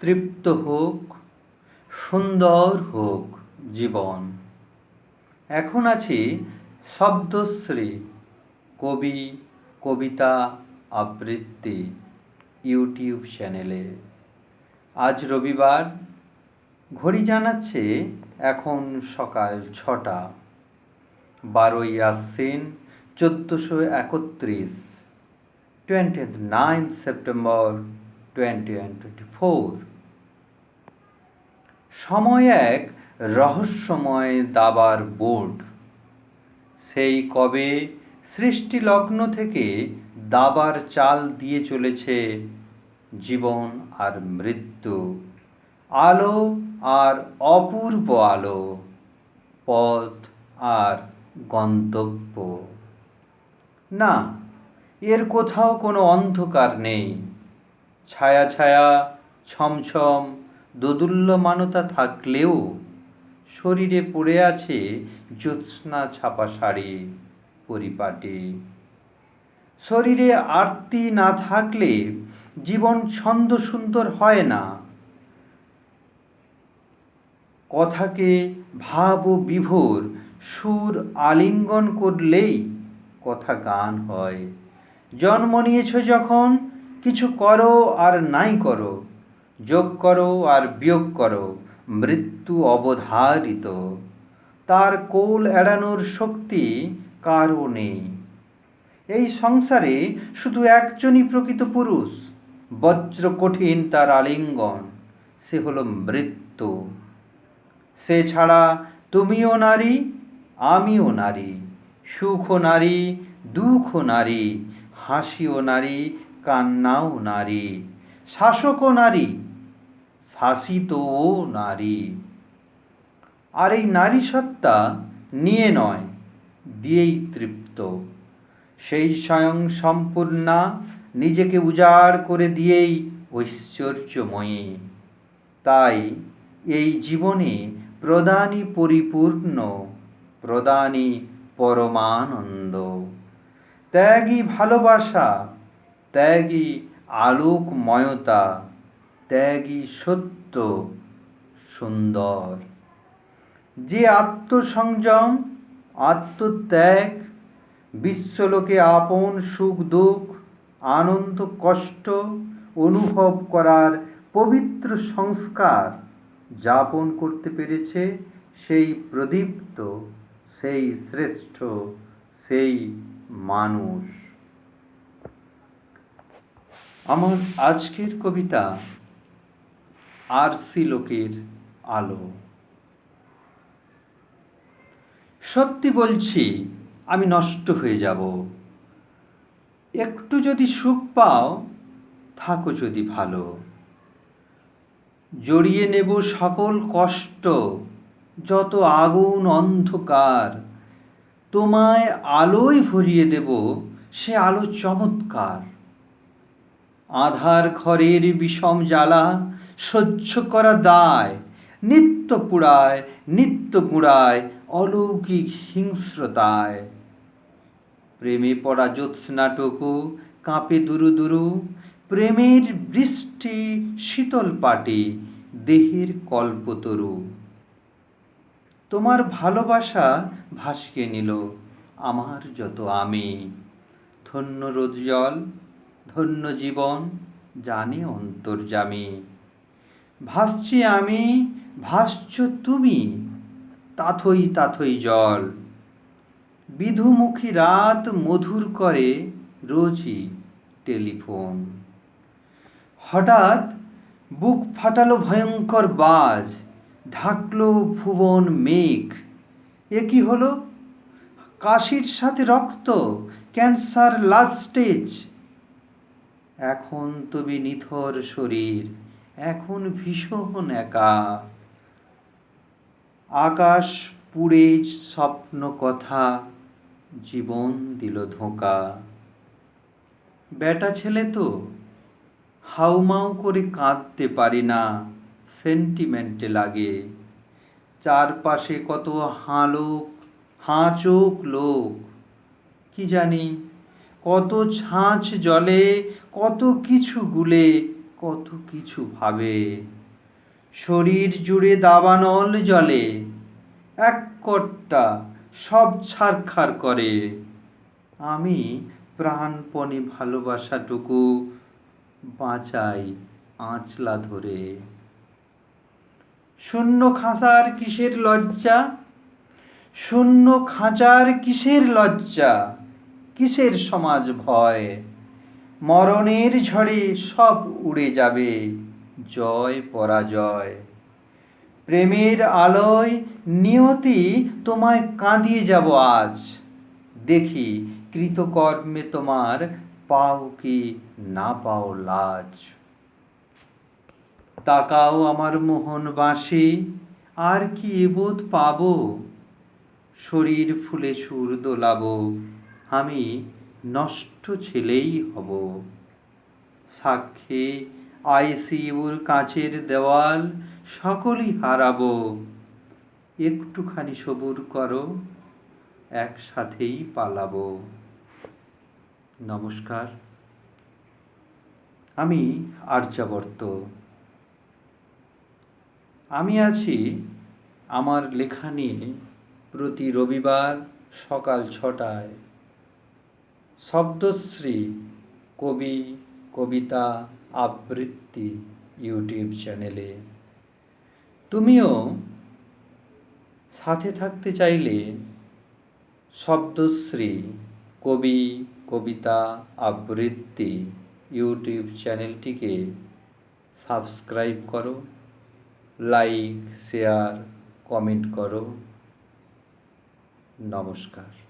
তৃপ্ত হোক, সুন্দর হোক জীবন। এখন আছি শব্দশ্রী, কবি, কবিতা আবৃত্তি ইউটিউব চ্যানেলে। আজ রবিবার, ঘড়ি জানাচ্ছে এখন সকাল ছটা। বারোই আশ্বিন, চোদ্দোশো একত্রিশ twenty nine September twenty twenty four সময় এক রহস্যময় দাবার বোর্ড। সেই কবে সৃষ্টি লগ্ন থেকে দাবার চাল দিয়ে চলেছে জীবন আর মৃত্যু। আলো আর অপূর্ব আলো, পথ আর গন্তব্য। না, এর কোথাও কোনো অন্ধকার নেই। ছায়া ছায়া, ছমছম দোদুল্যমানতা থাকলেও শরীরে পড়ে আছে জ্যোৎস্না ছাপা শাড়ি পরিপাটি। শরীরে আরতি না থাকলে জীবন ছন্দ সুন্দর হয় না। কথাকে ভাব ও বিভোর সুর আলিঙ্গন করলেই কথা গান হয়। জন্ম নিয়েছ যখন, কিছু করো আর নাই করো। যোগ করো আর বিয়োগ করো, মৃত্যু অবধারিত। তার কোল এড়ানোর শক্তি কারও নেই। এই সংসারে শুধু একজনই প্রকৃত পুরুষ, বজ্র কঠিন তার আলিঙ্গন, সে হল মৃত্যু। সে ছাড়া তুমিও নারী, আমিও নারী সুখ নারী দুঃখ নারী, হাসিও নারী, কান্নাও নারী, শাসকও নারী শাসিতও নারী। আর এই নারী সত্তা নিয়ে নয়, দিয়েই তৃপ্ত। সেই স্বয়ং সম্পূর্ণা নিজেকে উজাড় করে দিয়েই ঐশ্বর্যময়ী। তাই এই জীবনে প্রদানই পরিপূর্ণ, প্রদানই পরমানন্দ। ত্যাগই ভালোবাসা, ত্যাগই আলোকময়তা ত্যাগই সত্য সুন্দর। যে আত্মসংযম, আত্মত্যাগ, বিশ্বলোকে আপন সুখ দুঃখ, আনন্দ কষ্ট অনুভব করার পবিত্র সংস্কার যাপন করতে পেরেছে সেই প্রদীপ্ত, সেই শ্রেষ্ঠ, সেই মানুষ। আমার আজকের কবিতা আরসি লোকের আলো। সত্যি বলছি, আমি নষ্ট হয়ে যাব। একটু যদি সুখ পাও, থাকো যদি ভালো। জড়িয়ে নেব সকল কষ্ট, যত আগুন অন্ধকার, তোমায় আলোয় ভরিয়ে দেব সে আলো চমৎকার। আধার ঘরের বিষম জ্বালা সহ্য করা দায়। নিত্য পুড়ায়, নিত্য গুড়ায় অলৌকিক হিংস্রতায়। প্রেমে পড়া জ্যোৎস্নাটুকু কাঁপে দুরু দুরু। প্রেমের বৃষ্টি শীতল পাটি দেহের কল্পতরু তোমার ভালোবাসা ভাসকে নিল আমার যত আমি। ধন্য রোদ জল, ধন্য জীবন, জানে অন্তর্জামী ভাসছি আমি, ভাসছ তুমি, তাথই তাথই জল। বিধুমুখী রাত মধুর করে রোজই টেলিফোন। হঠাৎ বুক ফাটালো ভয়ঙ্কর বাজ, ঢাকলো ভুবন মেঘ। এ কি হলো? কাশির সাথে রক্ত, ক্যান্সার লাস্ট স্টেজ। এখন তবে নিথর শরীর। এখন ভীষণ একা আকাশ পুড়ে স্বপ্ন কথা জীবন দিল ধোঁকা। বেটা ছেলে তো, হাউমাউ করে কাঁদতে পারি না সেন্টিমেন্টে লাগে। চারপাশে কত হাঁলোক, হাঁচোক লোক, কি জানি, কত ছাঁচ জলে, কত কিছু গুলে কত কিছু ভাবে। শরীর জুড়ে দাবানল জলে, এক কট্টা সব ছারখার করে। আমি প্রাণপণে ভালোবাসাটুকু বাঁচাই আঁচলা ধরে। শূন্য খাঁচার কিসের লজ্জা? শূন্য খাঁচার কিসের লজ্জা? কিসের সমাজ ভয়? মরণের ঝড়ে সব উড়ে যাবে। জয়, পরাজয়। প্রেমের আলোয় নিয়তি তোমায় কাঁদিয়ে যাব আজ। দেখি কৃতকর্মে তোমার পাও কি না পাও লাজ। তাকাও আমার মোহন বাঁশি, আর কি এবোধ পাবো? শরীর ফুলে সুর দোলাবো, আমি নষ্ট ছেলেই হব। সাক্ষী আইসিউর কাঁচের দেওয়াল সকলই হারাবো। একটুখানি সবুর করো, একসাথেই পালাবো। নমস্কার। আমি আর্যাবর্ত। আমি আছি আমার লেখা নিয়ে প্রতি রবিবার সকাল ছটায়। শব্দশ্রী, কবি, কবিতা, আবৃত্তি, ইউটিউব চ্যানেলে। তুমিও সাথে থাকতে চাইলে শব্দশ্রী, কবি, কবিতা, আবৃত্তি, ইউটিউব চ্যানেলটিকে সাবস্ক্রাইব করো, লাইক, শেয়ার, কমেন্ট করো। নমস্কার।